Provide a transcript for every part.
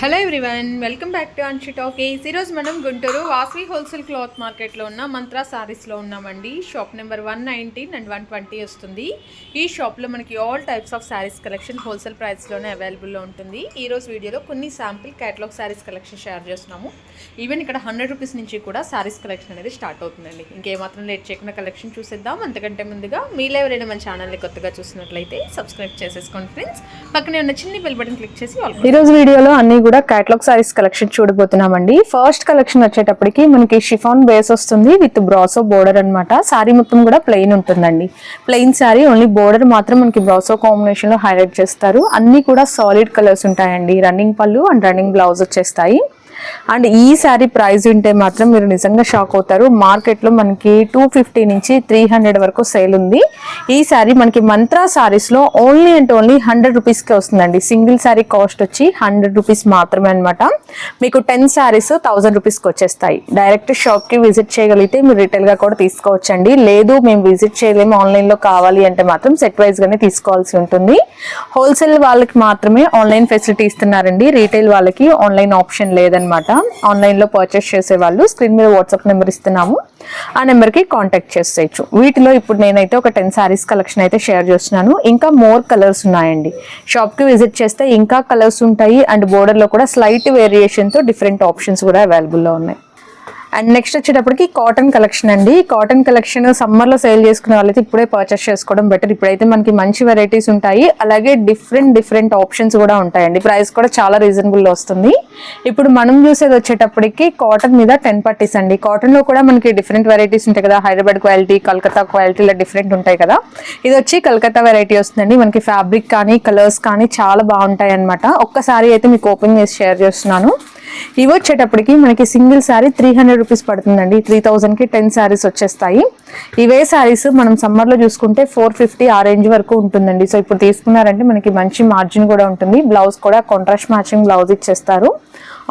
Hello everyone welcome back to Anshi talkies ఈరోజు మనం Guntur Vasavi wholesale cloth మార్కెట్లో ఉన్న మంత్రా సారీస్లో ఉన్నామండి. Shop number one nineteen and one twenty వస్తుంది. ఈ షాప్లో మనకి all types of saris collection wholesale ప్రైస్లోనే అవైలబుల్లో ఉంటుంది. ఈ రోజు వీడియోలో కొన్ని sample catalogue saris collection share చేస్తున్నాము. ఈవెన్ ఇక్కడ హండ్రెడ్ రూపీస్ నుంచి కూడా శారీస్ కలెక్షన్ అనేది స్టార్ట్ అవుతుందండి. ఇంకేమాత్రం లేట్ చేయకుండా కలెక్షన్ చూసేద్దాం. అంతకంటే ముందుగా మీలో ఎవరైనా మన ఛానల్ని కొత్తగా చూసినట్లయితే సబ్స్క్రైబ్ చేసేసుకోండి ఫ్రెండ్స్ పక్కనే ఉన్న చిన్న బెల్ బటన్ క్లిక్ చేసి all ఈ రోజు వీడియోలో అన్ని కూడా క్యాటలాగ్ సారీస్ కలెక్షన్ చూడబోతున్నామండి. ఫస్ట్ కలెక్షన్ వచ్చేటప్పటికి మనకి షిఫాన్ బేస్ వస్తుంది విత్ బ్రాసో బోర్డర్ అన్నమాట. సారీ మొత్తం కూడా ప్లెయిన్ ఉంటుందండి. ప్లెయిన్ సారీ ఓన్లీ బోర్డర్ మాత్రం మనకి బ్రాసో కాంబినేషన్లో హైలైట్ చేస్తారు. అన్ని కూడా సాలిడ్ కలర్స్ ఉంటాయండి. రన్నింగ్ పళ్ళు అండ్ రన్నింగ్ బ్లౌజ్ వచ్చేస్తాయి. అండ్ ఈ శారీ ప్రైస్ ఉంటే మాత్రం మీరు నిజంగా షాక్ అవుతారు. మార్కెట్లో మనకి టూ ఫిఫ్టీ నుంచి త్రీ హండ్రెడ్ వరకు సేల్ ఉంది. ఈ శారీ మనకి మంత్రా శారీస్లో ఓన్లీ అండ్ ఓన్లీ హండ్రెడ్ రూపీస్కే వస్తుందండి. సింగిల్ శారీ కాస్ట్ వచ్చి హండ్రెడ్ రూపీస్ మాత్రమే అనమాట మీకు టెన్ శారీస్ థౌజండ్ రూపీస్కి వచ్చేస్తాయి. డైరెక్ట్ షాప్కి విజిట్ చేయగలిగితే మీరు రిటైల్గా కూడా తీసుకోవచ్చండి. లేదు మేము విజిట్ చేయలేము. ఆన్లైన్లో కావాలి అంటే మాత్రం సెట్ వైజ్గానే తీసుకోవాల్సి ఉంటుంది. హోల్సేల్ వాళ్ళకి మాత్రమే ఆన్లైన్ ఫెసిలిటీ ఇస్తున్నారండి. రీటైల్ వాళ్ళకి ఆన్లైన్ ఆప్షన్ లేదనమాట ఆన్లైన్లో పర్చేస్ చేసే వాళ్ళు స్క్రీన్ మీద వాట్సాప్ నెంబర్ ఇస్తున్నాము. ఆ నెంబర్కి కాంటాక్ట్ చేసేయచ్చు. వీటిలో ఇప్పుడు నేనైతే ఒక టెన్ శారీస్ కలెక్షన్ అయితే షేర్ చేస్తున్నాను. ఇంకా మోర్ కలర్స్ ఉన్నాయండి. షాప్కి విజిట్ చేస్తే ఇంకా కలర్స్ ఉంటాయి. అండ్ బోర్డర్లో కూడా స్లైట్ వేరియేషన్తో డిఫరెంట్ ఆప్షన్స్ కూడా అవైలబుల్లో ఉన్నాయి. అండ్ నెక్స్ట్ వచ్చేటప్పటికి కాటన్ కలెక్షన్ అండి. కాటన్ కలెక్షన్ సమ్మర్లో సేల్ చేసుకునే వాళ్ళైతే ఇప్పుడే పర్చేస్ చేసుకోవడం బెటర్ ఇప్పుడైతే మనకి మంచి వెరైటీస్ ఉంటాయి. అలాగే డిఫరెంట్ డిఫరెంట్ ఆప్షన్స్ కూడా ఉంటాయండి. ప్రైస్ కూడా చాలా రీజనబుల్ వస్తుంది. ఇప్పుడు మనం చూసేది వచ్చేటప్పటికి కాటన్ మీద టెన్ పట్టీస్ అండి. కాటన్లో కూడా మనకి డిఫరెంట్ వెరైటీస్ ఉంటాయి కదా. హైదరాబాద్ క్వాలిటీ కలకత్తా క్వాలిటీ ఇలా డిఫరెంట్ ఉంటాయి కదా. ఇది వచ్చి కలకత్తా వెరైటీ వస్తుందండి. మనకి ఫ్యాబ్రిక్ కానీ కలర్స్ కానీ చాలా బాగుంటాయి అనమాట ఒక్కసారి అయితే మీకు ఓపెన్ చేసి షేర్ చేస్తున్నాను. ఇవి వచ్చేటప్పటికి మనకి single sari three hundred rupees పడుతుందండి. త్రీ కి టెన్ శారీస్ వచ్చేస్తాయి. ఇవే శారీస్ మనం సమ్మర్లో చూసుకుంటే ఫోర్ ఫిఫ్టీ ఆ రేంజ్ వరకు ఉంటుందండి. సో ఇప్పుడు తీసుకున్నారంటే మనకి మంచి మార్జిన్ కూడా ఉంటుంది. బ్లౌజ్ కూడా కాంట్రాస్ట్ మ్యాచింగ్ బ్లౌజ్ ఇచ్చేస్తారు.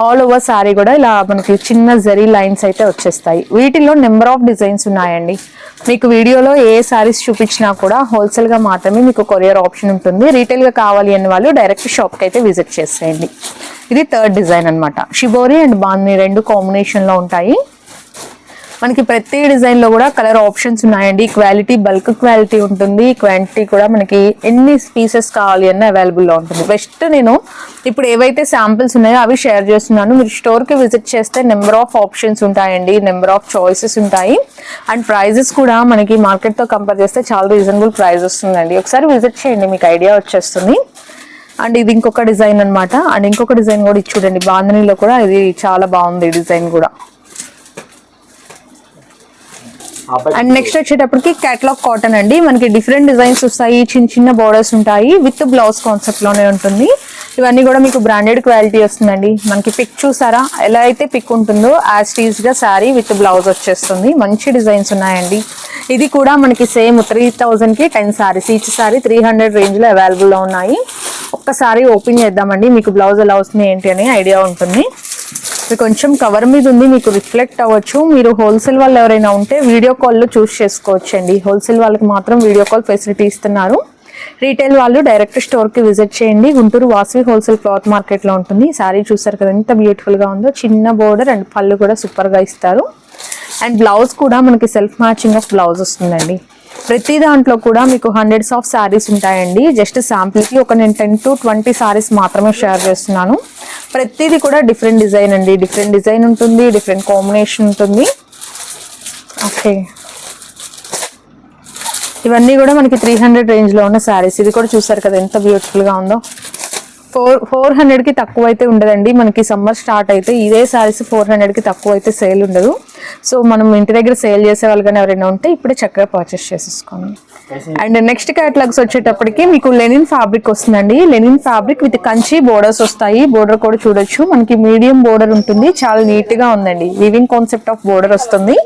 ఆల్ ఓవర్ శారీ కూడా ఇలా మనకి చిన్న జరీ లైన్స్ అయితే వచ్చేస్తాయి. వీటిలో నెంబర్ ఆఫ్ డిజైన్స్ ఉన్నాయండి. మీకు వీడియోలో ఏ శారీస్ చూపించినా కూడా హోల్సేల్గా మాత్రమే మీకు కొరియర్ ఆప్షన్ ఉంటుంది. రీటైల్గా కావాలి అని వాళ్ళు డైరెక్ట్ షాప్కి అయితే విజిట్ చేసేయండి. ఇది థర్డ్ డిజైన్ అన్నమాట. షిబోరి అండ్ బాంది రెండు కాంబినేషన్లో ఉంటాయి. మనకి ప్రతి డిజైన్లో కూడా కలర్ ఆప్షన్స్ ఉన్నాయండి. క్వాలిటీ బల్క్ క్వాలిటీ ఉంటుంది. క్వాంటిటీ కూడా మనకి ఎన్ని పీసెస్ కావాలి అన్న అవైలబుల్లో ఉంటుంది. బెస్ట్ నేను ఇప్పుడు ఏవైతే శాంపిల్స్ ఉన్నాయో అవి షేర్ చేస్తున్నాను. మీరు స్టోర్కి విజిట్ చేస్తే నెంబర్ ఆఫ్ ఆప్షన్స్ ఉంటాయండి. నెంబర్ ఆఫ్ చాయిసెస్ ఉంటాయి. అండ్ ప్రైజెస్ కూడా మనకి మార్కెట్తో కంపేర్ చేస్తే చాలా రీజనబుల్ ప్రైస్ వస్తుందండి. ఒకసారి విజిట్ చేయండి. మీకు ఐడియా వచ్చేస్తుంది. అండ్ ఇది ఇంకొక డిజైన్ అన్నమాట. అండ్ ఇంకొక డిజైన్ కూడా ఇది చూడండి. బాంధనీలో కూడా ఇది చాలా బాగుంది డిజైన్ కూడా. అండ్ నెక్స్ట్ వచ్చేటప్పటికి కేటలాగ్ కాటన్ అండి. మనకి డిఫరెంట్ డిజైన్స్ వస్తాయి. చిన్న చిన్న బోర్డర్స్ ఉంటాయి. విత్ బ్లౌజ్ కాన్సెప్ట్లోనే ఉంటుంది. ఇవన్నీ కూడా మీకు బ్రాండెడ్ క్వాలిటీ వస్తుందండి. మనకి పిక్ చూసారా? ఎలా అయితే పిక్ ఉంటుందో యాజ్ టీజ్గా శారీ విత్ బ్లౌజ్ వచ్చేస్తుంది. మంచి డిజైన్స్ ఉన్నాయండి. ఇది కూడా మనకి సేమ్ త్రీ థౌజండ్కి ten saris each sari three hundred రేంజ్లో అవైలబుల్లో ఉన్నాయి. ఒక్కసారి ఓపెన్ చేద్దామండి. మీకు బ్లౌజ్ ఎలా వస్తుంది ఏంటి అని ఐడియా ఉంటుంది. ఇది కొంచెం కవర్ మీద ఉంది మీకు రిఫ్లెక్ట్ అవ్వచ్చు. మీరు హోల్సేల్ వాళ్ళు ఎవరైనా ఉంటే వీడియో కాల్లో చూస్ చేసుకోవచ్చు అండి హోల్సేల్ వాళ్ళకి మాత్రం వీడియో కాల్ ఫెసిలిటీ ఇస్తున్నారు. రీటైల్ వాళ్ళు డైరెక్ట్ స్టోర్కి విజిట్ చేయండి. గుంటూరు వాసవి హోల్సేల్ క్లాత్ మార్కెట్లో ఉంటుంది. సారీ చూసారు కదా ఎంత బ్యూటిఫుల్గా ఉందో. చిన్న బోర్డర్ అండ్ పళ్ళు కూడా సూపర్గా ఇస్తారు. అండ్ బ్లౌజ్ కూడా మనకి సెల్ఫ్ మ్యాచింగ్ ఆఫ్ బ్లౌజ్ వస్తుందండి. ప్రతి దాంట్లో కూడా మీకు హండ్రెడ్స్ ఆఫ్ శారీస్ ఉంటాయండి. జస్ట్ శాంపుల్కి ఒక నేను టెన్ టు ట్వంటీ శారీస్ మాత్రమే షేర్ చేస్తున్నాను. ప్రతిదీ కూడా డిఫరెంట్ డిజైన్ అండి. డిఫరెంట్ డిజైన్ ఉంటుంది డిఫరెంట్ కాంబినేషన్ ఉంటుంది. ఓకే ఇవన్నీ కూడా మనకి త్రీ హండ్రెడ్ రేంజ్లో ఉన్న శారీస్ ఇది కూడా చూసారు కదా ఎంత బ్యూటిఫుల్గా ఉందో. ఫోర్ ఫోర్ హండ్రెడ్కి తక్కువ అయితే ఉండదండి. మనకి సమ్మర్ స్టార్ట్ అయితే ఇదే శారీస్ ఫోర్ హండ్రెడ్కి తక్కువ అయితే సేల్ ఉండదు. సో మనం ఇంటి దగ్గర సేల్ చేసే వాళ్ళు కానీ ఎవరైనా ఉంటే ఇప్పుడే చక్కగా పర్చేస్ చేసేసుకోండి. అండ్ నెక్స్ట్ క్యాటలాగ్స్ వచ్చేటప్పటికి మీకు లెనిన్ ఫ్యాబ్రిక్ వస్తుందండి. Linen fabric with Kanchi borders వస్తాయి. బోర్డర్ కూడా చూడొచ్చు. మనకి మీడియం బోర్డర్ ఉంటుంది. చాలా నీట్గా ఉందండి. వివింగ్ కాన్సెప్ట్ ఆఫ్ బోర్డర్ వస్తుంది.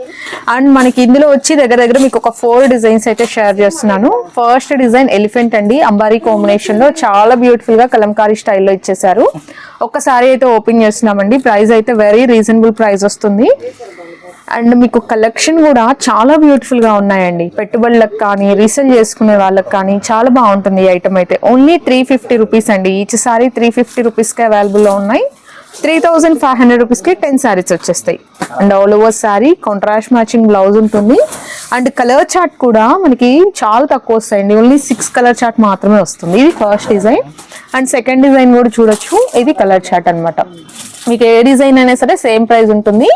అండ్ మనకి ఇందులో వచ్చి దగ్గర దగ్గర మీకు ఒక ఫోర్ డిజైన్స్ అయితే షేర్ చేస్తున్నాను. ఫస్ట్ డిజైన్ ఎలిఫెంట్ అండి. అంబారీ కాంబినేషన్లో చాలా బ్యూటిఫుల్గా కలంకారీ స్టైల్లో ఇచ్చేసారు ఒక్కసారి అయితే ఓపెన్ చేస్తున్నామండి. ప్రైస్ అయితే వెరీ రీజనబుల్ ప్రైస్ వస్తుంది. అండ్ మీకు కలెక్షన్ కూడా చాలా బ్యూటిఫుల్గా ఉన్నాయండి. పెట్టుబడులకు కానీ రీసేల్ చేసుకునే వాళ్ళకి కానీ చాలా బాగుంటుంది ఈ ఐటమ్ అయితే. ఓన్లీ త్రీ ఫిఫ్టీ రూపీస్ అండి. ఈచ్ సారీ త్రీ ఫిఫ్టీ రూపీస్కి అవైలబుల్లో ఉన్నాయి. త్రీ థౌజండ్ ఫైవ్ హండ్రెడ్ రూపీస్కి టెన్ శారీస్ వచ్చేస్తాయి. And all over sari contrast matching blouse ఉంటుంది. అండ్ కలర్ చార్ట్ కూడా మనకి చాలా తక్కువ వస్తాయండి. ఓన్లీ సిక్స్ కలర్ చార్ట్ మాత్రమే వస్తుంది. ఇది first design and second design కూడా చూడొచ్చు. ఇది కలర్ చార్ట్ అనమాట మీకు ఏ డిజైన్ అయినా సరే సేమ్ ప్రైస్ ఉంటుంది.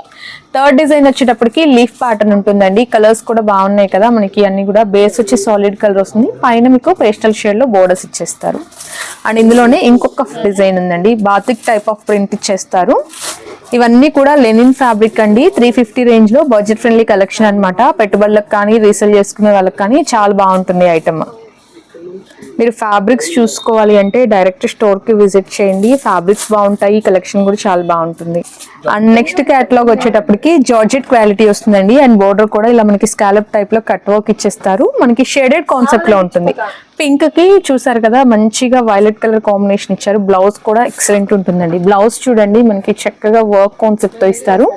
థర్డ్ డిజైన్ వచ్చేటప్పటికి లీఫ్ ప్యాటర్న్ ఉంటుందండి. కలర్స్ కూడా బాగున్నాయి కదా. మనకి అన్ని కూడా బేస్ వచ్చి సాలిడ్ కలర్ వస్తుంది. పైన మీకు పేస్టల్ షేడ్లో బోర్డర్స్ ఇచ్చేస్తారు. అండ్ ఇందులోనే ఇంకొక డిజైన్ ఉందండి. బాతిక్ టైప్ ఆఫ్ ప్రింట్ ఇచ్చేస్తారు. ఇవన్నీ కూడా లెనిన్ ఫ్యాబ్రిక్ అండి. త్రీ ఫిఫ్టీ రేంజ్లో బడ్జెట్ ఫ్రెండ్లీ కలెక్షన్ అన్నమాట. పెట్టుబడులకు కానీ రీసేల్ చేసుకునే వాళ్ళకి కానీ చాలా బాగుంటుంది ఐటమ్. మీరు ఫ్యాబ్రిక్స్ చూసుకోవాలి అంటే డైరెక్ట్ స్టోర్కి విజిట్ చేయండి. ఫ్యాబ్రిక్స్ బాగుంటాయి కలెక్షన్ కూడా చాలా బాగుంటుంది. అండ్ నెక్స్ట్ క్యాటలాగ్ వచ్చేటప్పటికి జార్జెట్ క్వాలిటీ వస్తుందండి. అండ్ బోర్డర్ కూడా ఇలా మనకి స్కాలప్ టైప్లో కట్ వర్క్ ఇచ్చేస్తారు. మనకి షేడెడ్ కాన్సెప్ట్లో ఉంటుంది. పింక్కి చూసారు కదా మంచిగా వైలెట్ కలర్ కాంబినేషన్ ఇచ్చారు. బ్లౌజ్ కూడా ఎక్సలెంట్ ఉంటుందండి. బ్లౌజ్ చూడండి మనకి చక్కగా వర్క్ కాన్సెప్ట్తో ఇస్తారు.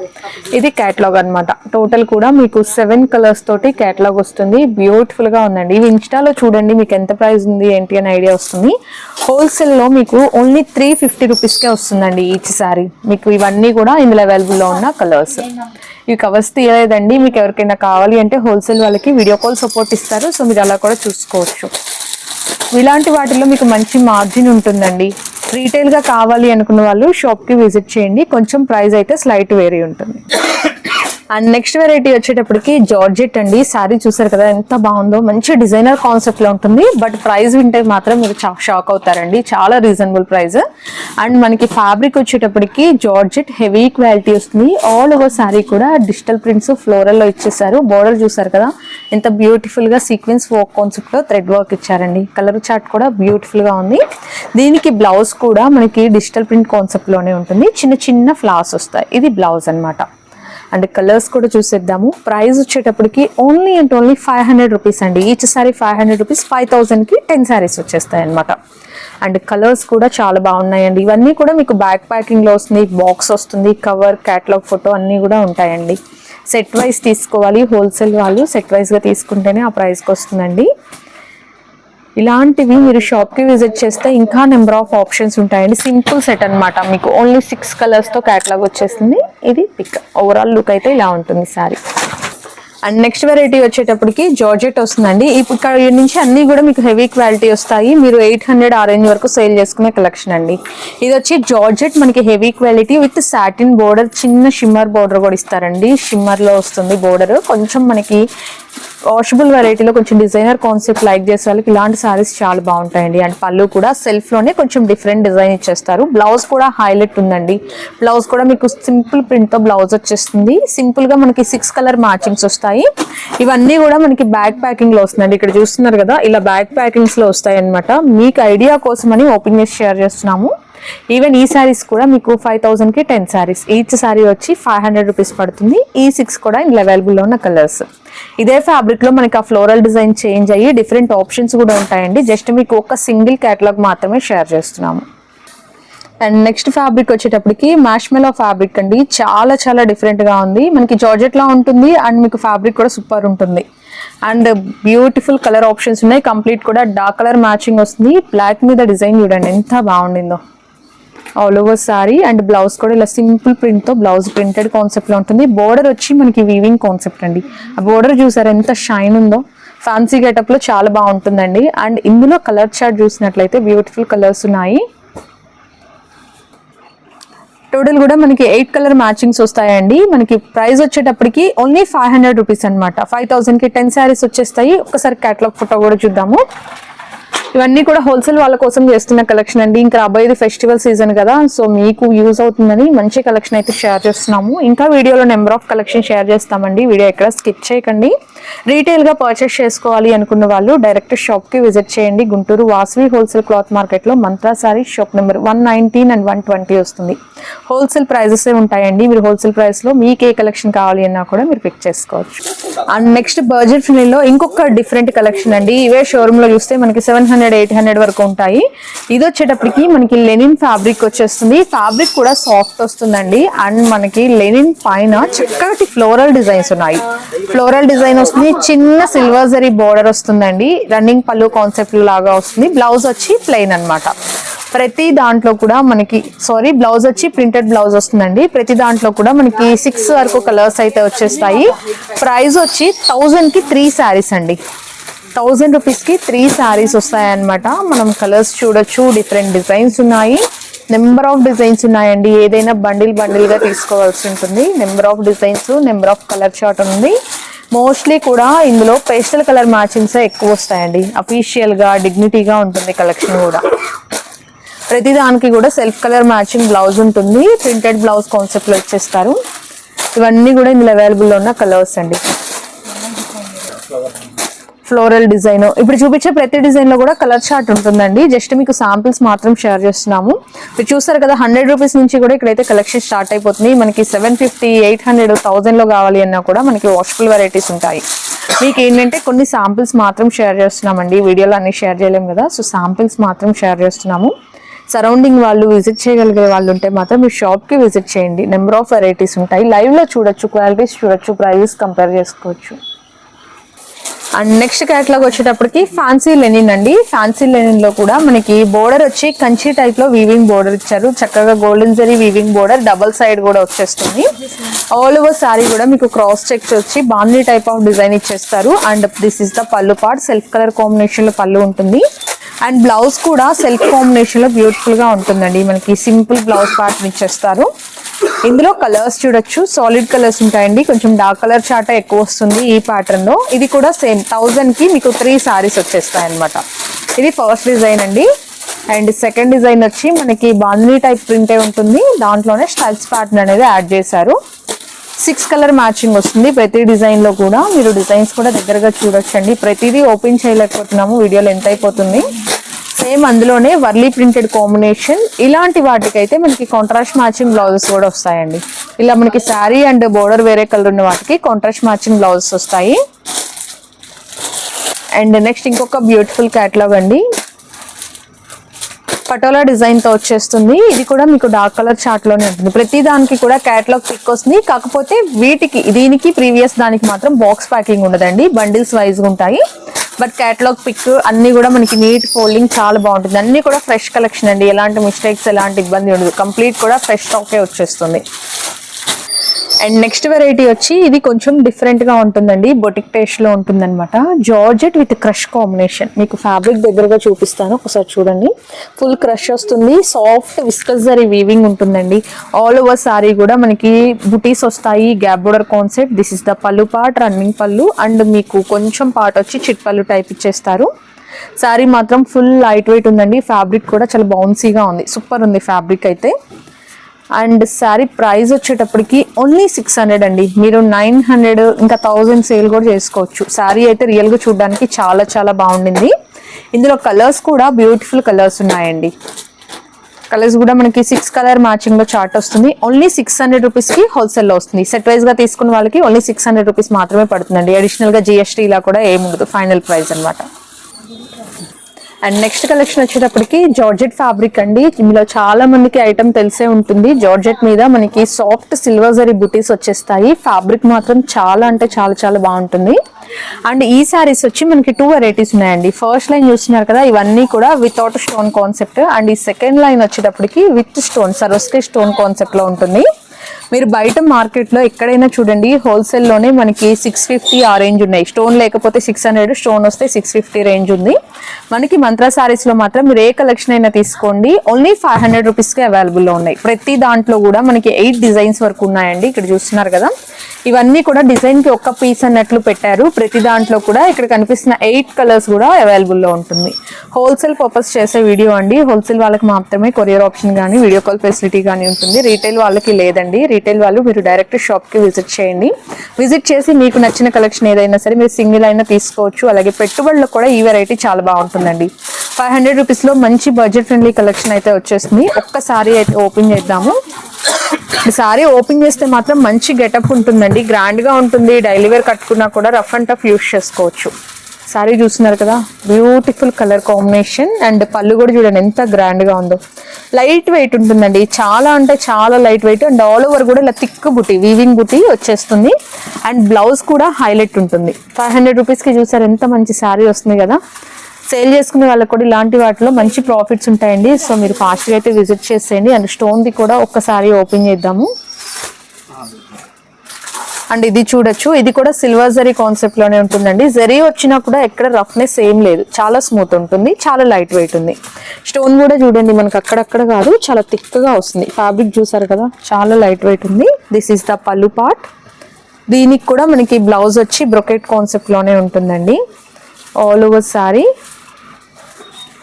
ఇది క్యాటలాగ్ అన్నమాట. టోటల్ కూడా మీకు సెవెన్ కలర్స్ తోటి క్యాటలాగ్ వస్తుంది. బ్యూటిఫుల్గా ఉందండి. ఇవి ఇన్స్టాలో చూడండి మీకు ఎంత ప్రైస్ ఉంది? ఏంటి అని ఐడియా వస్తుంది. హోల్సేల్లో మీకు ఓన్లీ త్రీ ఫిఫ్టీ రూపీస్కే వస్తుందండి ఈచ్ సారీ మీకు ఇవన్నీ కూడా ఇందులో అవైలబుల్లో ఉన్న కలర్స్ ఇవి కవర్స్ తీయలేదండి. మీకు ఎవరికైనా కావాలి అంటే హోల్సేల్ వాళ్ళకి వీడియో కాల్ సపోర్ట్ ఇస్తారు. సో మీరు అలా కూడా చూసుకోవచ్చు. ఇలాంటి వాటిలో మీకు మంచి మార్జిన్ ఉంటుందండి. రీటైల్గా కావాలి అనుకున్న వాళ్ళు షాప్కి విజిట్ చేయండి. కొంచెం ప్రైస్ అయితే స్లైట్ వేరీ ఉంటుంది. అండ్ నెక్స్ట్ వెరైటీ వచ్చేటప్పటికి జార్జెట్ అండి. సారీ చూసారు కదా ఎంత బాగుందో. మంచి డిజైనర్ కాన్సెప్ట్లో ఉంటుంది. బట్ ప్రైస్ వింటే మాత్రం మీరు షాక్ అవుతారండి. చాలా రీజనబుల్ ప్రైస్ అండ్ మనకి ఫ్యాబ్రిక్ వచ్చేటప్పటికి జార్జెట్ హెవీ క్వాలిటీ వస్తుంది. ఆల్ ఓవర్ సారీ కూడా డిజిటల్ ప్రింట్స్ ఫ్లోరల్లో ఇచ్చేసారు. బోర్డర్ చూసారు కదా ఎంత బ్యూటిఫుల్గా సీక్వెన్స్ వర్క్ కాన్సెప్ట్లో థ్రెడ్ వర్క్ ఇచ్చారండి. కలర్ చార్ట్ కూడా బ్యూటిఫుల్గా ఉంది. దీనికి బ్లౌజ్ కూడా మనకి డిజిటల్ ప్రింట్ కాన్సెప్ట్లోనే ఉంటుంది. చిన్న చిన్న ఫ్లవర్స్ వస్తాయి. ఇది బ్లౌజ్ అనమాట అండ్ కలర్స్ కూడా చూసేద్దాము. ప్రైస్ వచ్చేటప్పటికి only and only five hundred rupees అండి. Each sari five hundred rupees five థౌసండ్కి ten saris వచ్చేస్తాయి అనమాట అండ్ కలర్స్ కూడా చాలా బాగున్నాయండి. ఇవన్నీ కూడా మీకు బ్యాక్ ప్యాకింగ్లో వస్తుంది బాక్స్ వస్తుంది కవర్ క్యాటలాగ్ ఫోటో అన్నీ కూడా ఉంటాయండి. సెట్ వైజ్ తీసుకోవాలి హోల్సేల్ వాళ్ళు సెట్ వైజ్గా తీసుకుంటేనే ఆ ప్రైస్కి వస్తుందండి. ఇలాంటివి మీరు షాప్కి విజిట్ చేస్తే ఇంకా నెంబర్ ఆఫ్ ఆప్షన్స్ ఉంటాయండి. సింపుల్ సెట్ అనమాట మీకు. ఓన్లీ సిక్స్ కలర్స్తో క్యాటలాగ్ వచ్చేస్తుంది ఇది పిక్. ఓవరాల్ లుక్ అయితే ఇలా ఉంటుంది సారీ అండ్ నెక్స్ట్ వెరైటీ వచ్చేటప్పటికి జార్జెట్ వస్తుందండి. ఇప్పుడు ఇక్కడ నుంచి అన్నీ కూడా మీకు హెవీ క్వాలిటీ వస్తాయి. మీరు ఎయిట్ హండ్రెడ్ ఆరెంజ్ వరకు సేల్ చేసుకునే కలెక్షన్ అండి. ఇది వచ్చి జార్జెట్ మనకి heavy quality with satin border చిన్న షిమ్మర్ బోర్డర్ కూడా ఇస్తారండి. షిమ్మర్లో వస్తుంది బోర్డర్. కొంచెం మనకి వాషబుల్ వెరైటీలో కొంచెం డిజైనర్ కాన్సెప్ట్ లైక్ చేసే వాళ్ళకి ఇలాంటి సారీస్ చాలా బాగుంటాయండి. అండ్ పళ్ళు కూడా సెల్ఫ్లోనే కొంచెం డిఫరెంట్ డిజైన్ ఇచ్చేస్తారు. బ్లౌజ్ కూడా హైలైట్ ఉందండి. బ్లౌజ్ కూడా మీకు సింపుల్ ప్రింట్తో బ్లౌజ్ వచ్చేస్తుంది. సింపుల్గా మనకి సిక్స్ కలర్ మ్యాచింగ్స్ వస్తాయి. ఇవన్నీ కూడా మనకి బ్యాక్ ప్యాకింగ్లో వస్తుందండి ఇక్కడ చూస్తున్నారు కదా ఇలా బ్యాక్ ప్యాకింగ్స్లో వస్తాయి అనమాట మీకు ఐడియా కోసమని ఓపెన్ చేసి షేర్ చేస్తున్నాము. ఈవెన్ ఈ శారీస్ కూడా మీకు ఫైవ్ థౌసండ్కి టెన్ శారీస్ ఈచ్ శారీ వచ్చి ఫైవ్ హండ్రెడ్ రూపీస్ పడుతుంది. ఈ సిక్స్ కూడా ఇందులో అవైలబుల్లో ఉన్న కలర్స్ ఇదే ఫ్యాబ్రిక్లో మనకి ఆ ఫ్లోరల్ డిజైన్ చేంజ్ అయ్యి డిఫరెంట్ ఆప్షన్స్ కూడా ఉంటాయండి. జస్ట్ మీకు ఒక సింగిల్ క్యాటలాగ్ మాత్రమే షేర్ చేస్తున్నాము. అండ్ నెక్స్ట్ ఫ్యాబ్రిక్ వచ్చేటప్పటికి మ్యాష్మెలో ఫ్యాబ్రిక్ అండి. చాలా చాలా డిఫరెంట్గా ఉంది. మనకి జార్జెట్లా ఉంటుంది అండ్ మీకు ఫ్యాబ్రిక్ కూడా సూపర్ ఉంటుంది. అండ్ బ్యూటిఫుల్ కలర్ ఆప్షన్స్ ఉన్నాయి. కంప్లీట్ కూడా డార్క్ కలర్ మ్యాచింగ్ వస్తుంది. బ్లాక్ మీద డిజైన్ చూడండి. ఎంత బాగుండిందో. All over sari and blouse కూడా ఇలా సింపుల్ ప్రింట్తో బ్లౌజ్ ప్రింటెడ్ కాన్సెప్ట్లో ఉంటుంది. బోర్డర్ వచ్చి మనకి వీవింగ్ కాన్సెప్ట్ అండి. ఆ బోర్డర్ చూసారు ఎంత షైన్ ఉందో? ఫ్యాన్సీ గెటప్లో చాలా బాగుంటుందండి. అండ్ ఇందులో కలర్ చార్ట్ చూసినట్లయితే బ్యూటిఫుల్ కలర్స్ ఉన్నాయి. టోటల్ కూడా మనకి ఎయిట్ కలర్ మ్యాచింగ్స్ వస్తాయండి. మనకి ప్రైస్ వచ్చేటప్పటికి ఓన్లీ ఫైవ్ హండ్రెడ్ రూపీస్ అనమాట ఫైవ్ థౌసండ్కి టెన్ శారీస్ వచ్చేస్తాయి. ఒకసారి క్యాటలాగ్ ఫోటో కూడా చూద్దాము. ఇవన్నీ కూడా హోల్సేల్ వాళ్ళ కోసం చేస్తున్న కలెక్షన్ అండి. ఇంకా రాబోయేది ఫెస్టివల్ సీజన్ కదా సో మీకు యూజ్ అవుతుందని మంచి కలెక్షన్ అయితే షేర్ చేస్తున్నాము. ఇంకా వీడియోలో నెంబర్ ఆఫ్ కలెక్షన్ షేర్ చేస్తామండి. వీడియో ఎక్కడ స్కిప్ చేయకండి. రీటైల్గా పర్చేస్ చేసుకోవాలి అనుకున్న వాళ్ళు డైరెక్ట్ షాప్కి విజిట్ చేయండి. గుంటూరు వాసవి హోల్సేల్ క్లాత్ మార్కెట్లో Mantra sari shop number one nineteen and one twenty వస్తుంది. హోల్సేల్ ప్రైజెసే ఉంటాయండి. మీరు హోల్సేల్ ప్రైస్లో మీకు ఏ కలెక్షన్ కావాలి అన్నా కూడా మీరు పిక్ చేసుకోవచ్చు. అండ్ నెక్స్ట్ బడ్జెట్ ఫ్రెండ్లీ లో ఇంకొక డిఫరెంట్ కలెక్షన్ అండి. ఇవే షోరూంలో చూస్తే మనకి సెవెన్ హండ్రెడ్ ఎయిట్ హండ్రెడ్ వరకు ఉంటాయి. ఇది వచ్చేటప్పటికి మనకి లెనిన్ ఫ్యాబ్రిక్ వచ్చేస్తుంది. ఫ్యాబ్రిక్ కూడా సాఫ్ట్ వస్తుందండి. అండ్ మనకి లెనిన్ పైన చక్కటి ఫ్లోరల్ డిజైన్స్ ఉన్నాయి. ఫ్లోరల్ డిజైన్ వస్తుంది. చిన్న సిల్వర్ జరీ బోర్డర్ వస్తుందండి. రన్నింగ్ పళ్ళు కాన్సెప్ట్ లాగా వస్తుంది. బ్లౌజ్ వచ్చి ప్లెయిన్ అనమాట ప్రతి దాంట్లో కూడా మనకి సారీ బ్లౌజ్ వచ్చి ప్రింటెడ్ బ్లౌజ్ వస్తుందండి. ప్రతి దాంట్లో కూడా మనకి సిక్స్ వరకు కలర్స్ అయితే వచ్చేస్తాయి. ప్రైస్ వచ్చి థౌజండ్కి త్రీ శారీస్ అండి. థౌజండ్ రూపీస్కి త్రీ శారీస్ వస్తాయన్నమాట. మనం కలర్స్ చూడొచ్చు. డిఫరెంట్ డిజైన్స్ ఉన్నాయి. నెంబర్ ఆఫ్ డిజైన్స్ ఉన్నాయండి. ఏదైనా బండిల్ బండిల్గా తీసుకోవాల్సి ఉంటుంది. Number of designs number of colour chart ఉంది. మోస్ట్లీ కూడా ఇందులో పేస్టల్ కలర్ మ్యాచింగ్స్ ఎక్కువ వస్తాయండి. అఫీషియల్గా డిగ్నిటీగా ఉంటుంది కలెక్షన్ కూడా. ప్రతి దానికి కూడా సెల్ఫ్ కలర్ మ్యాచింగ్ బ్లౌజ్ ఉంటుంది. ప్రింటెడ్ బ్లౌజ్ కాన్సెప్ట్లో ఇచ్చేస్తారు. ఇవన్నీ కూడా ఇందులో అవైలబుల్లో ఉన్న కలర్స్ అండి. ఫ్లోరల్ డిజైన్ ఇప్పుడు చూపించే ప్రతి డిజైన్లో కూడా కలర్ చార్ట్ ఉంటుందండి. జస్ట్ మీకు సాంపిల్స్ మాత్రం షేర్ చేస్తున్నాము. మీరు చూస్తారు కదా హండ్రెడ్ రూపీస్ నుంచి కూడా ఇక్కడైతే కలెక్షన్ స్టార్ట్ అయిపోతుంది. మనకి సెవెన్ ఫిఫ్టీ ఎయిట్ హండ్రెడ్ థౌసండ్లో కావాలి అన్నా కూడా మనకి వాషబుల్ వెరైటీస్ ఉంటాయి. మీకు ఏంటంటే కొన్ని సాంపిల్స్ మాత్రం షేర్ చేస్తున్నామండి. వీడియోలో అన్ని షేర్ చేయలేము కదా. సో సాంపిల్స్ మాత్రం షేర్ చేస్తున్నాము. సరౌండింగ్ వాళ్ళు విజిట్ చేయగలిగే వాళ్ళు ఉంటే మాత్రం మీ షాప్కి విజిట్ చేయండి. నెంబర్ ఆఫ్ వెరైటీస్ ఉంటాయి. లైవ్లో చూడొచ్చు క్వాలిటీస్ చూడొచ్చు ప్రైజెస్ కంపేర్ చేసుకోవచ్చు. అండ్ నెక్స్ట్ క్యాటలాగ్ వచ్చేటప్పటికి ఫ్యాన్సీ లెనిన్ అండి. ఫ్యాన్సీ లెనిన్లో కూడా మనకి బోర్డర్ వచ్చి కంచి టైప్లో వీవింగ్ బోర్డర్ ఇచ్చారు. చక్కగా golden zari weaving border double side కూడా వచ్చేస్తుంది. ఆల్ ఓవర్ సారీ కూడా మీకు క్రాస్ చెక్స్ వచ్చి బాందీ టైప్ ఆఫ్ డిజైన్ ఇచ్చేస్తారు. And this is the pallu part self colour కాంబినేషన్లో పళ్ళు ఉంటుంది. అండ్ బ్లౌజ్ కూడా సెల్ఫ్ కాంబినేషన్లో బ్యూటిఫుల్గా ఉంటుందండి. మనకి సింపుల్ బ్లౌజ్ పార్ట్ ఇచ్చేస్తారు. ఇందులో కలర్స్ చూడొచ్చు. సాలిడ్ కలర్స్ ఉంటాయండి. కొంచెం డార్క్ కలర్ చాట ఎక్కువ వస్తుంది ఈ ప్యాటర్న్లో. ఇది కూడా సేమ్ థౌజండ్కి మీకు త్రీ సారీస్ వచ్చేస్తాయి అనమాట ఇది ఫస్ట్ డిజైన్ అండి. అండ్ సెకండ్ డిజైన్ వచ్చి మనకి బాంధనీ టైప్ ప్రింటే ఉంటుంది. దాంట్లోనే స్టైల్స్ ప్యాటర్న్ అనేది యాడ్ చేశారు. సిక్స్ కలర్ మ్యాచింగ్ వస్తుంది ప్రతి డిజైన్లో కూడా. మీరు డిజైన్స్ కూడా దగ్గరగా చూడొచ్చండి. ప్రతిదీ ఓపెన్ చేయలేకపోతున్నాము. వీడియోలో ఎంత అయిపోతుంది. సేమ్ అందులోనే వర్లీ ప్రింటెడ్ కాంబినేషన్. ఇలాంటి వాటికైతే మనకి కాంట్రాస్ట్ మ్యాచింగ్ బ్లౌజెస్ కూడా వస్తాయండి. ఇలా మనకి శారీ అండ్ బోర్డర్ వేరే కలర్ ఉన్న వాటికి కాంట్రాస్ట్ మ్యాచింగ్ బ్లౌజెస్ వస్తాయి. అండ్ నెక్స్ట్ ఇంకొక బ్యూటిఫుల్ క్యాటలాగ్ అండి. పటోలా డిజైన్తో వచ్చేస్తుంది. ఇది కూడా మీకు డార్క్ కలర్ చార్ట్లోనే ఉంటుంది. ప్రతి దానికి కూడా క్యాటలాగ్ పిక్ వస్తుంది. కాకపోతే వీటికి దీనికి ప్రీవియస్ దానికి మాత్రం బాక్స్ ప్యాకింగ్ ఉండదండి. బండిల్స్ వైజ్ ఉంటాయి. బట్ క్యాటలాగ్ పిక్ అన్ని కూడా మనకి నీట్ ఫోల్డింగ్ చాలా బాగుంటుంది. అన్ని కూడా ఫ్రెష్ కలెక్షన్ అండి. ఎలాంటి మిస్టేక్స్ ఎలాంటి ఇబ్బంది ఉండదు. కంప్లీట్ కూడా ఫ్రెష్ స్టాకే వచ్చేస్తుంది. అండ్ నెక్స్ట్ వెరైటీ వచ్చి ఇది కొంచెం డిఫరెంట్గా ఉంటుందండి. బొటిక్ టేస్ట్లో ఉంటుందన్నమాట. జార్జెట్ విత్ క్రష్ కాంబినేషన్ మీకు ఫ్యాబ్రిక్ దగ్గరగా చూపిస్తాను. ఒకసారి చూడండి. ఫుల్ క్రష్ వస్తుంది. సాఫ్ట్ విస్కస్ జరీ వీవింగ్ ఉంటుందండి. ఆల్ ఓవర్ సారీ కూడా మనకి బుటీస్ వస్తాయి. Gap border concept this is the pallu part running pallu and మీకు కొంచెం పార్ట్ వచ్చి చిట్ పళ్ళు టైప్ ఇచ్చేస్తారు. సారీ మాత్రం ఫుల్ లైట్ వెయిట్ ఉందండి. ఫ్యాబ్రిక్ కూడా చాలా బౌన్సీగా ఉంది. సూపర్ ఉంది ఫ్యాబ్రిక్ అయితే. అండ్ శారీ ప్రైస్ వచ్చేటప్పటికి ఓన్లీ సిక్స్ హండ్రెడ్ అండి. మీరు నైన్ హండ్రెడ్ ఇంకా థౌజండ్ సేల్ కూడా చేసుకోవచ్చు. శారీ అయితే రియల్గా చూడడానికి చాలా చాలా బాగుండింది. ఇందులో కలర్స్ కూడా బ్యూటిఫుల్ కలర్స్ ఉన్నాయండి. కలర్స్ కూడా మనకి సిక్స్ కలర్ మ్యాచింగ్లో చార్ట్ వస్తుంది. ఓన్లీ సిక్స్ హండ్రెడ్ రూపీస్కి హోల్సేల్లో హోల్సేల్లో వస్తుంది. సెట్ వైజ్గా తీసుకున్న వాళ్ళకి ఓన్లీ సిక్స్ హండ్రెడ్ రూపీస్ మాత్రమే పడుతుందండి. అడిషనల్గా జిఎస్టీ ఇలా కూడా ఏముండదు ఫైనల్ ప్రైస్ అన్నమాట. అండ్ నెక్స్ట్ కలెక్షన్ వచ్చేటప్పటికి జార్జెట్ ఫ్యాబ్రిక్ అండి. ఇందులో చాలా మందికి ఐటమ్ తెలిసే ఉంటుంది. జార్జెట్ మీద మనకి సాఫ్ట్ సిల్వర్ జరీ బుటీస్ వచ్చేస్తాయి. ఫ్యాబ్రిక్ మాత్రం చాలా అంటే చాలా చాలా బాగుంటుంది. అండ్ ఈ శారీస్ వచ్చి మనకి టూ వెరైటీస్ ఉన్నాయండి. ఫస్ట్ లైన్ చూస్తున్నారు కదా ఇవన్నీ కూడా వితౌట్ స్టోన్ కాన్సెప్ట్ అండ్ ఈ సెకండ్ లైన్ వచ్చేటప్పటికి విత్ స్టోన్ సరోస్కి స్టోన్ కాన్సెప్ట్లో ఉంటుంది. మీరు బయట మార్కెట్లో ఎక్కడైనా చూడండి హోల్సేల్లోనే మనకి సిక్స్ ఫిఫ్టీ ఆ రేంజ్ ఉన్నాయి. స్టోన్ లేకపోతే సిక్స్ హండ్రెడ్ స్టోన్ వస్తే సిక్స్ ఫిఫ్టీ రేంజ్ ఉంది. మనకి మంత్రా సారీస్లో మాత్రం మీరు ఏ కలెక్షన్ అయినా తీసుకోండి. ఓన్లీ ఫైవ్ హండ్రెడ్ రూపీస్కి ఉన్నాయి. ప్రతి దాంట్లో కూడా మనకి ఎయిట్ డిజైన్స్ వరకు ఉన్నాయండి. ఇక్కడ చూస్తున్నారు కదా. ఇవన్నీ కూడా డిజైన్కి ఒక్క పీస్ అన్నట్లు పెట్టారు. ప్రతి దాంట్లో కూడా ఇక్కడ కనిపిస్తున్న ఎయిట్ కలర్స్ కూడా అవైలబుల్లో ఉంటుంది. హోల్సేల్ పర్పస్ చేసే వీడియో అండి. హోల్సేల్ వాళ్ళకి మాత్రమే కొరియర్ ఆప్షన్ కానీ వీడియో కాల్ ఫెసిలిటీ కానీ ఉంటుంది. రీటైల్ వాళ్ళకి లేదండి. రీటైల్ వాళ్ళు మీరు డైరెక్ట్ షాప్కి విజిట్ చేయండి. విజిట్ చేసి మీకు నచ్చిన కలెక్షన్ ఏదైనా సరే మీరు సింగిల్ అయినా తీసుకోవచ్చు. అలాగే పెట్టుబడులకు కూడా ఈ వెరైటీ చాలా బాగుంటుందండి. ఫైవ్ హండ్రెడ్ రూపీస్లో మంచి బడ్జెట్ ఫ్రెండ్లీ కలెక్షన్ అయితే వచ్చేసింది. ఒక్కసారి అయితే ఓపెన్ చేద్దాము. సారీ ఓపెన్ చేస్తే మాత్రం మంచి గెటప్ ఉంటుందండి. గ్రాండ్గా ఉంటుంది. డైలీ వేర్ కట్టుకున్నా కూడా రఫ్ అండ్ టఫ్ యూస్ చేసుకోవచ్చు. సారీ చూస్తున్నారు కదా? బ్యూటిఫుల్ కలర్ కాంబినేషన్ అండ్ పళ్ళు కూడా చూడండి ఎంత గ్రాండ్గా ఉందో. లైట్ వెయిట్ ఉంటుందండి. చాలా అంటే చాలా light weight and all over కూడా ఇలా థిక్ బుటీ వీవింగ్ బుటీ వచ్చేస్తుంది. అండ్ బ్లౌజ్ కూడా హైలైట్ ఉంటుంది. ఫైవ్ హండ్రెడ్ రూపీస్కి చూసారు ఎంత మంచి శారీ వస్తుంది కదా? సేల్ చేసుకునే వాళ్ళకి కూడా ఇలాంటి వాటిలో మంచి ప్రాఫిట్స్ ఉంటాయండి. సో మీరు ఫాస్ట్గా అయితే విజిట్ చేసేయండి. అండ్ స్టోన్ది కూడా ఒక్కసారి ఓపెన్ చేద్దాము. అండ్ ఇది చూడొచ్చు. ఇది కూడా సిల్వర్ జరీ కాన్సెప్ట్లోనే ఉంటుందండి. జరీ వచ్చినా కూడా ఎక్కడ రఫ్నెస్ ఏం లేదు. చాలా స్మూత్ ఉంటుంది. చాలా లైట్ వెయిట్ ఉంది. స్టోన్ కూడా చూడండి మనకు అక్కడక్కడ కాదు. చాలా థిక్గా వస్తుంది. ఫ్యాబ్రిక్ చూసారు కదా? చాలా లైట్ వెయిట్ ఉంది. This is the pallu part దీనికి కూడా మనకి బ్లౌజ్ వచ్చి బ్రొకెట్ కాన్సెప్ట్లోనే ఉంటుందండి. All over sari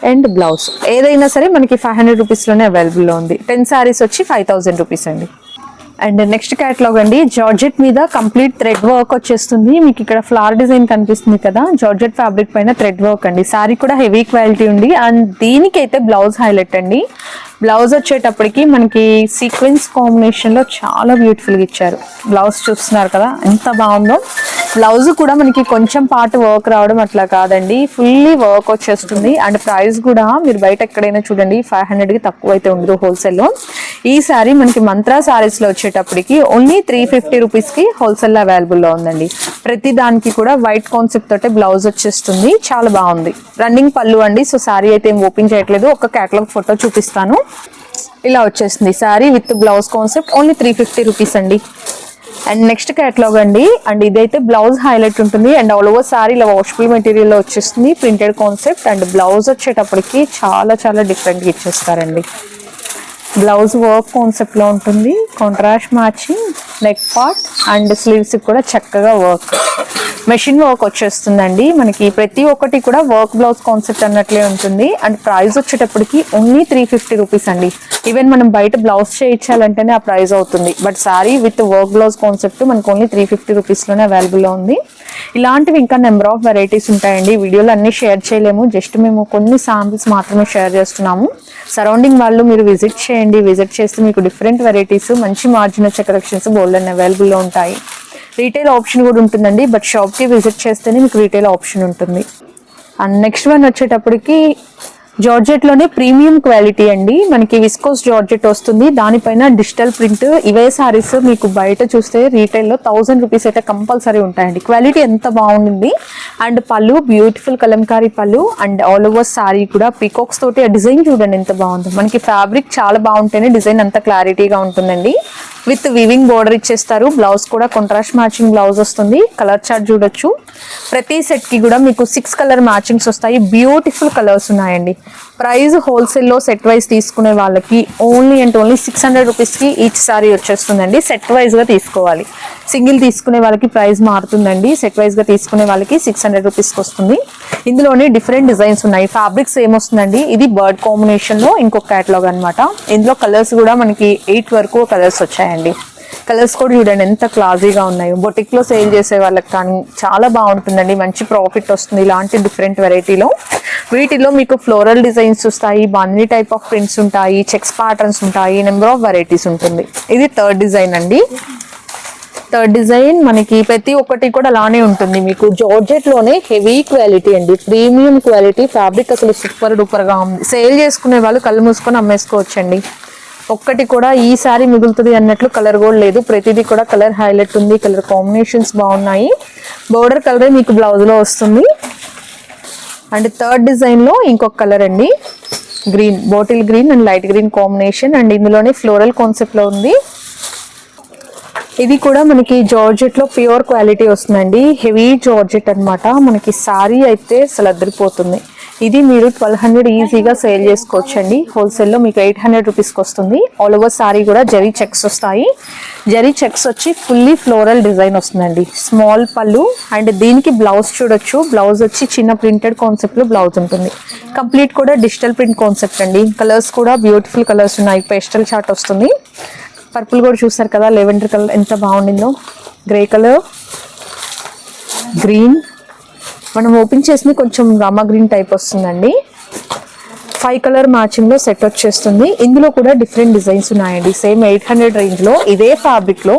and blouse ఏదైనా సరే మనకి ఫైవ్ హండ్రెడ్ రూపీస్లోనే అవైలబుల్లో ఉంది. టెన్ శారీస్ వచ్చి ఫైవ్ థౌజండ్ రూపీస్ అండి. అండ్ నెక్స్ట్ క్యాటలాగ్ అండి జార్జెట్ మీద కంప్లీట్ థ్రెడ్ వర్క్ వచ్చేస్తుంది. మీకు ఇక్కడ ఫ్లవర్ డిజైన్ కనిపిస్తుంది కదా జార్జెట్ ఫ్యాబ్రిక్ పైన థ్రెడ్ వర్క్ అండి. సారీ కూడా హెవీ క్వాలిటీ ఉంది. అండ్ దీనికైతే బ్లౌజ్ హైలైట్ అండి. బ్లౌజ్ వచ్చేటప్పటికి మనకి సీక్వెన్స్ కాంబినేషన్లో చాలా బ్యూటిఫుల్గా ఇచ్చారు. బ్లౌజ్ చూస్తున్నారు కదా ఎంత బాగుందో. బ్లౌజ్ కూడా మనకి కొంచెం పాటు వర్క్ రావడం అట్లా కాదండి. ఫుల్లీ వర్క్ వచ్చేస్తుంది. అండ్ ప్రైస్ కూడా మీరు బయట ఎక్కడైనా చూడండి ఫైవ్ హండ్రెడ్కి తక్కువ అయితే ఉండదు హోల్సేల్లో. ఈ సారీ మనకి మంత్రా శారీస్లో వచ్చేటప్పటికి ఓన్లీ త్రీ ఫిఫ్టీ రూపీస్కి హోల్సేల్లో అవైలబుల్లో ఉందండి. ప్రతి దానికి కూడా వైట్ కాన్సెప్ట్ తోటే బ్లౌజ్ వచ్చేస్తుంది. చాలా బాగుంది. రన్నింగ్ పళ్ళు అండి. సో సారీ అయితే ఏం ఓపెన్ చేయట్లేదు. ఒక క్యాటలాగ్ ఫోటో చూపిస్తాను. ఇలా వచ్చేసింది. Sari with blouse concept only three fifty rupees అండి. అండ్ నెక్స్ట్ క్యాటలాగ్ అండి. అండ్ ఇదైతే బ్లౌజ్ హైలైట్ ఉంటుంది. అండ్ ఆల్ ఓవర్ సారీ ఇలా వాషబుల్ మెటీరియల్ వచ్చేస్తుంది. ప్రింటెడ్ కాన్సెప్ట్ అండ్ బ్లౌజ్ వచ్చేటప్పటికి చాలా చాలా డిఫరెంట్గా ఇచ్చేస్తారండి. బ్లౌజ్ వర్క్ కాన్సెప్ట్లో ఉంటుంది. Contrast matching neck part and sleeves కూడా చక్కగా వర్క్ మెషిన్ వర్క్ వచ్చేస్తుందండి. మనకి ప్రతి ఒక్కటి కూడా వర్క్ బ్లౌజ్ కాన్సెప్ట్ అన్నట్లే ఉంటుంది. అండ్ ప్రైస్ వచ్చేటప్పటికి ఓన్లీ త్రీ ఫిఫ్టీ రూపీస్ అండి. ఈవెన్ మనం బయట బ్లౌజ్ చేయించాలంటేనే ఆ ప్రైస్ అవుతుంది. But sari with work blouse concept మనకు ఓన్లీ త్రీ ఫిఫ్టీ రూపీస్లోనే అవైలబుల్లో ఉంది. ఇలాంటివి ఇంకా నెంబర్ ఆఫ్ వెరైటీస్ ఉంటాయండి. వీడియోలు అన్ని షేర్ చేయలేము. జస్ట్ మేము కొన్ని శాంపిల్స్ మాత్రమే షేర్ చేస్తున్నాము. సరౌండింగ్ వాళ్ళు మీరు విజిట్ చేయండి. విజిట్ చేస్తే మీకు డిఫరెంట్ వెరైటీస్ మంచి మార్జిన్ వచ్చే కలెక్షన్స్ బోల్డ్ అండ్ అవైలబుల్లో ఉంటాయి. రీటైల్ ఆప్షన్ కూడా ఉంటుందండి. బట్ షాప్కి విజిట్ చేస్తేనే మీకు రీటైల్ ఆప్షన్ ఉంటుంది. అండ్ నెక్స్ట్ వన్ వచ్చేటప్పటికి జార్జెట్లోనే ప్రీమియం క్వాలిటీ అండి. మనకి విస్కోస్ జార్జెట్ వస్తుంది. దానిపైన డిజిటల్ ప్రింట్. ఇవే సారీస్ మీకు బయట చూస్తే రీటైల్లో థౌసండ్ రూపీస్ అయితే కంపల్సరీ ఉంటాయండి. క్వాలిటీ ఎంత బాగుంది. And pallu beautiful kalamkari pallu and all over sari కూడా. పీకాక్స్ తోటి ఆ డిజైన్ చూడండి ఎంత బాగుందో. మనకి ఫ్యాబ్రిక్ చాలా బాగుంటేనే డిజైన్ అంత క్లారిటీగా ఉంటుందండి. విత్ వివింగ్ బోర్డర్ ఇచ్చేస్తారు. బ్లౌజ్ కూడా కాంట్రాస్ట్ మ్యాచింగ్ బ్లౌజ్ వస్తుంది. కలర్ చార్ట్ చూడొచ్చు. ప్రతి సెట్కి కూడా మీకు సిక్స్ కలర్ మ్యాచింగ్స్ వస్తాయి. బ్యూటిఫుల్ కలర్స్ ఉన్నాయండి. ప్రైస్ హోల్సేల్లో సెట్ వైజ్ తీసుకునే వాళ్ళకి only and only six hundred రూపీస్కి ఈచ్ సారీ వచ్చేస్తుందండి. సెట్ వైజ్గా తీసుకోవాలి. సింగిల్ తీసుకునే వాళ్ళకి ప్రైస్ మారుతుందండి. సెట్ వైజ్గా తీసుకునే వాళ్ళకి సిక్స్ హండ్రెడ్ రూపీస్కి వస్తుంది. ఇందులోనే డిఫరెంట్ డిజైన్స్ ఉన్నాయి. ఫ్యాబ్రిక్స్ ఏమొస్తుందండి? ఇది బర్డ్ కాంబినేషన్లో ఇంకొక క్యాటలాగ్ అనమాట ఇందులో కలర్స్ కూడా మనకి ఎయిట్ వరకు కలర్స్ వచ్చాయండి. కలర్స్ కూడా చూడండి ఎంత క్లాజీగా ఉన్నాయో. బొటిక్లో సేల్ చేసే వాళ్ళకి కానీ చాలా బాగుంటుందండి మంచి ప్రాఫిట్ వస్తుంది ఇలాంటి డిఫరెంట్ వెరైటీలో. వీటిలో మీకు ఫ్లోరల్ డిజైన్స్ వస్తాయి బన్నీ టైప్ ఆఫ్ ప్రింట్స్ ఉంటాయి చెక్స్ ప్యాటర్న్స్ ఉంటాయి నెంబర్ ఆఫ్ వెరైటీస్ ఉంటుంది. ఇది థర్డ్ డిజైన్ అండి. థర్డ్ డిజైన్ మనకి ప్రతి ఒక్కటి కూడా అలానే ఉంటుంది. మీకు జార్జెట్లోనే హెవీ క్వాలిటీ అండి ప్రీమియం క్వాలిటీ ఫ్యాబ్రిక్ అసలు సూపర్ డూపర్గా ఉంది. సేల్ చేసుకునే వాళ్ళు కళ్ళు మూసుకొని అమ్మేసుకోవచ్చండి. ఒక్కటి కూడా ఈ సారీ మిగులుతుంది అన్నట్లు కలర్ కూడా లేదు. ప్రతిదీ కూడా కలర్ హైలైట్ ఉంది కలర్ కాంబినేషన్స్ బాగున్నాయి. బోర్డర్ కలరే మీకు బ్లౌజ్లో వస్తుంది. అండ్ థర్డ్ డిజైన్లో ఇంకొక కలర్ అండి. Green bottle green and light green combination. And ఇందులోనే ఫ్లోరల్ కాన్సెప్ట్లో ఉంది. ఇది కూడా మనకి జార్జెట్లో ప్యూర్ క్వాలిటీ వస్తుందండి. హెవీ జార్జెట్ అనమాట మనకి సారీ అయితే అసలు అదిరిపోతుంది. ఇది మీరు ట్వెల్వ్ హండ్రెడ్ ఈజీగా సేల్ చేసుకోవచ్చండి. హోల్సేల్లో మీకు ఎయిట్ హండ్రెడ్ రూపీస్కి వస్తుంది. ఆల్ ఓవర్ సారీ కూడా జరీ చెక్స్ వస్తాయి. జరీ చెక్స్ వచ్చి ఫుల్లీ ఫ్లోరల్ డిజైన్ వస్తుందండి. స్మాల్ పళ్ళు అండ్ దీనికి బ్లౌజ్ చూడొచ్చు. బ్లౌజ్ వచ్చి చిన్న ప్రింటెడ్ కాన్సెప్ట్లో బ్లౌజ్ ఉంటుంది. కంప్లీట్ కూడా డిజిటల్ ప్రింట్ కాన్సెప్ట్ అండి. కలర్స్ కూడా బ్యూటిఫుల్ కలర్స్ ఉన్నాయి. పేస్టల్ చార్ట్ వస్తుంది. పర్పుల్ కూడా చూస్తారు కదా లెవెండర్ కలర్ ఎంత బాగుండిందో. గ్రే కలర్ గ్రీన్ మనం ఓపెన్ చేసింది కొంచెం రామా గ్రీన్ టైప్ వస్తుందండి. ఫైవ్ కలర్ మ్యాచింగ్లో సెట్ వచ్చేస్తుంది. ఇందులో కూడా డిఫరెంట్ డిజైన్స్ ఉన్నాయండి. సేమ్ ఎయిట్ హండ్రెడ్ రేంజ్లో ఇదే ఫ్యాబ్రిక్లో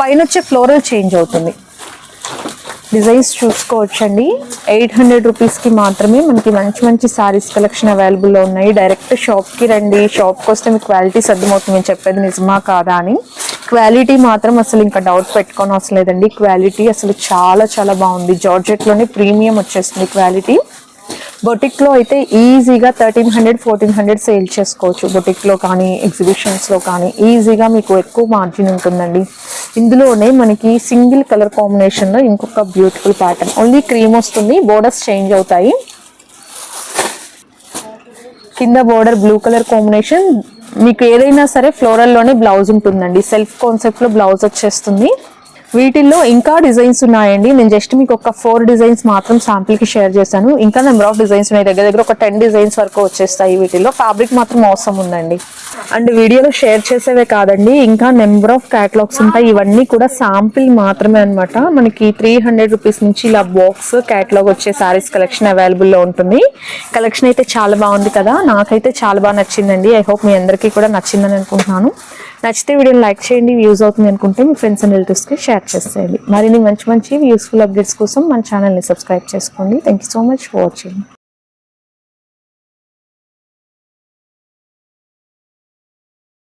పైన వచ్చే ఫ్లోరల్ చేంజ్ అవుతుంది. డిజైన్స్ చూసుకోవచ్చండి. ఎయిట్ హండ్రెడ్ రూపీస్కి మాత్రమే మనకి మంచి మంచి శారీస్ కలెక్షన్ అవైలబుల్లో ఉన్నాయి. డైరెక్ట్ షాప్కి రండి. షాప్కి వస్తే మీకు క్వాలిటీ అర్థమవుతుంది నేను చెప్పేది నిజమా కాదా అని. క్వాలిటీ మాత్రం అసలు ఇంకా డౌట్ పెట్టుకొని అవసలేదండి క్వాలిటీ అసలు చాలా చాలా బాగుంది. జార్జెట్లోనే ప్రీమియం వచ్చేస్తుంది క్వాలిటీ. బొటిక్లో అయితే ఈజీగా thirteen hundred fourteen hundred sale చేసుకోవచ్చు. బొటిక్లో కానీ ఎగ్జిబిషన్స్లో కానీ ఈజీగా మీకు ఎక్కువ మార్జిన్ ఉంటుందండి. ఇందులోనే మనకి సింగిల్ కలర్ కాంబినేషన్లో ఇంకొక బ్యూటిఫుల్ ప్యాటర్న్. ఓన్లీ క్రీమ్ వస్తుంది. బోర్డర్స్ చేంజ్ అవుతాయి. కింద బోర్డర్ బ్లూ కలర్ కాంబినేషన్. మీకు ఏదైనా సరే ఫ్లోరల్లోనే బ్లౌజ్ ఉంటుందండి. సెల్ఫ్ కాన్సెప్ట్లో బ్లౌజ్ వచ్చేస్తుంది. వీటిల్లో ఇంకా డిజైన్స్ ఉన్నాయండి. నేను జస్ట్ మీకు ఒక ఫోర్ డిజైన్స్ మాత్రం శాంపిల్కి షేర్ చేశాను. ఇంకా నెంబర్ ఆఫ్ డిజైన్స్ ఉన్నాయి. దగ్గర దగ్గర ఒక టెన్ డిజైన్స్ వరకు వచ్చేస్తాయి వీటిలో ఫ్యాబ్రిక్ మాత్రం అవసరం ఉందండి. అండ్ వీడియోలో షేర్ చేసేవే కాదండి. ఇంకా నెంబర్ ఆఫ్ క్యాటలాగ్స్ ఉంటాయి. ఇవన్నీ కూడా శాంపిల్ మాత్రమే అనమాట మనకి త్రీ హండ్రెడ్ రూపీస్ నుంచి ఇలా బాక్స్ క్యాటలాగ్ వచ్చే సారీస్ కలెక్షన్ అవైలబుల్లో ఉంటుంది. కలెక్షన్ అయితే చాలా బాగుంది కదా. నాకైతే చాలా బాగా నచ్చిందండి. ఐ హోప్ మీ అందరికీ కూడా నచ్చిందని అనుకుంటున్నాను. నచ్చితే వీడియోని లైక్ చేయండి వ్యూస్ అవుతుంది అనుకుంటే మీ ఫ్రెండ్స్ అండ్ రిలేటివ్స్కి షేర్ చేసేయండి. మరిన్ని మంచి మంచి యూస్ఫుల్ అప్డేట్స్ కోసం మన ఛానల్ని సబ్స్క్రైబ్ చేసుకోండి. Thank you so much for watching